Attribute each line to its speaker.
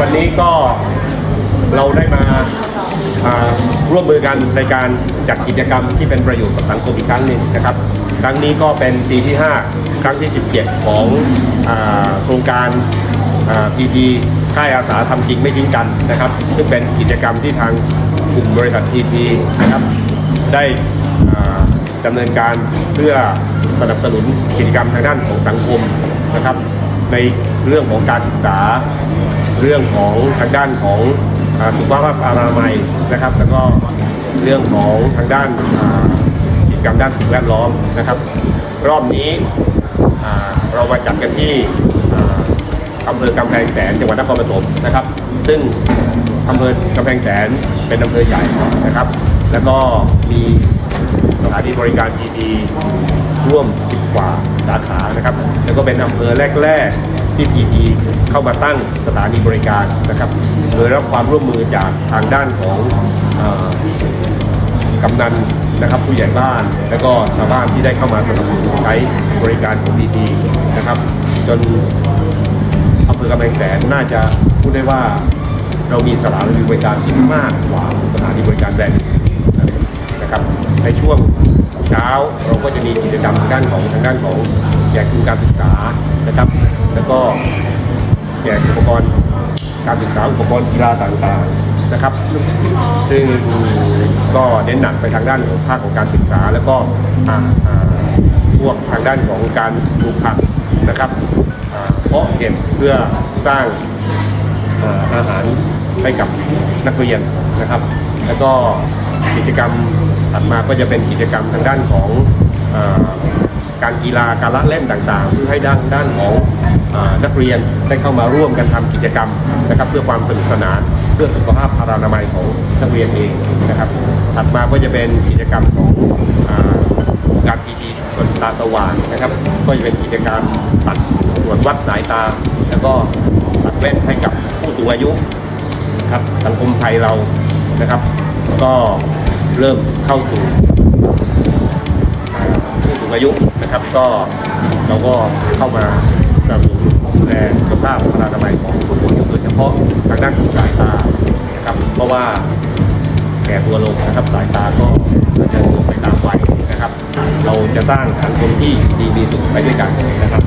Speaker 1: วันนี้ก็เราได้มาาร่วมมือกันในการจัดกิจกรรมที่เป็นประโยชน์กับสังคมอีกครั้งหนึ่งนะครับ ครั้งนี้ก็เป็นปีที่ 5 ครั้งที่ 17 ของอโครงการพีพีค่ายอาสาทำจริงไม่ทิ้งกันนะครับ ซึ่งเป็นกิจกรรมที่ทางกลุ่มบริษัทพีพีนะครับ ได้ดำเนินการเพื่อสนับสนุนกิจกรรมทางด้านของสังคมนะครับ ในเรื่องของการศึกษา เรื่องของทางด้านของสุขภาพอนามัยนะครับ แล้วก็เรื่องของทางด้านกิจกรรมด้านสิ่งแวดล้อมนะครับ รอบนี้เรามาจัดกันที่อ่าอำเภอกำแพงแสนจังหวัดนครปฐมนะครับ ซึ่งอำเภอกำแพงแสนเป็นอำเภอใหญ่นะครับ แล้วก็มีสถานีบริการดีๆร่วม 10 กว่าสาขานะครับ แล้วก็เป็นอำเภอแรก ๆ ที่ PT เข้ามาตั้งสถานีบริการนะครับ โดยรับความร่วมมือจากทางด้านของอกำนันนะครับผู้ใหญ่บ้าน แล้วก็ชาวบ้านที่ได้เข้ามาสนับสนุนใช้บริการของ PT นะครับ จนอำเภอกำแพงแสนน่าจะพูดได้ว่าเรามีสถานีบริการที่มากกว่าสถานีบริการแบรนด์นะครับ ในช่วงเช้าเราก็จะมีกิจกรรมทางด้านของทางด้านของแจกทุนการศึกษานะครับ แล้วก็แจกอุปกรณ์การศึกษาอุปกรณ์กีฬาต่างๆนะครับ ซึ่งก็เน้นหนักไปทางด้านของภาคของการศึกษา แล้วก็พวกทางด้านของการปลูกผักนะครับเพาะเก็บเพื่อสร้างอาหารให้กับนักเรียนนะครับ แล้วก็กิจกรรมถัดมาก็จะเป็นกิจกรรมทางด้านของ การกีฬาการละเล่นต่างๆ เพื่อให้ด้านด้านของนักเรียนได้เข้ามาร่วมกันทำกิจกรรมนะครับ เพื่อความสนุกสนานเพื่อสุขภาพพารานามัยของนักเรียนเองนะครับ ถัดมาก็จะเป็นกิจกรรมของอการพีดีชุมชนตาสว่างนะครับ ก็จะเป็นกิจกรรมตัดตรวจวัดสายตา แล้วก็ตัดแว่นให้กับผู้สูงอายุครับสังคมไทยเรานะครับ ก็เริ่มเข้าสู่ผู้สูงอายุ นะครับ ก็เราก็เข้ามาสนับสนุนดูแลสุขภาพพลานามัยของผู้สูงอายุโดยเฉพาะทางด้านของสายตานะครับเพราะว่าแก่ตัวลงนะครับสายตาก็จะลดไปตามวัยนะครับ เราจะสร้างสังคมที่ดีมีสุขไปด้วยกันนะครับ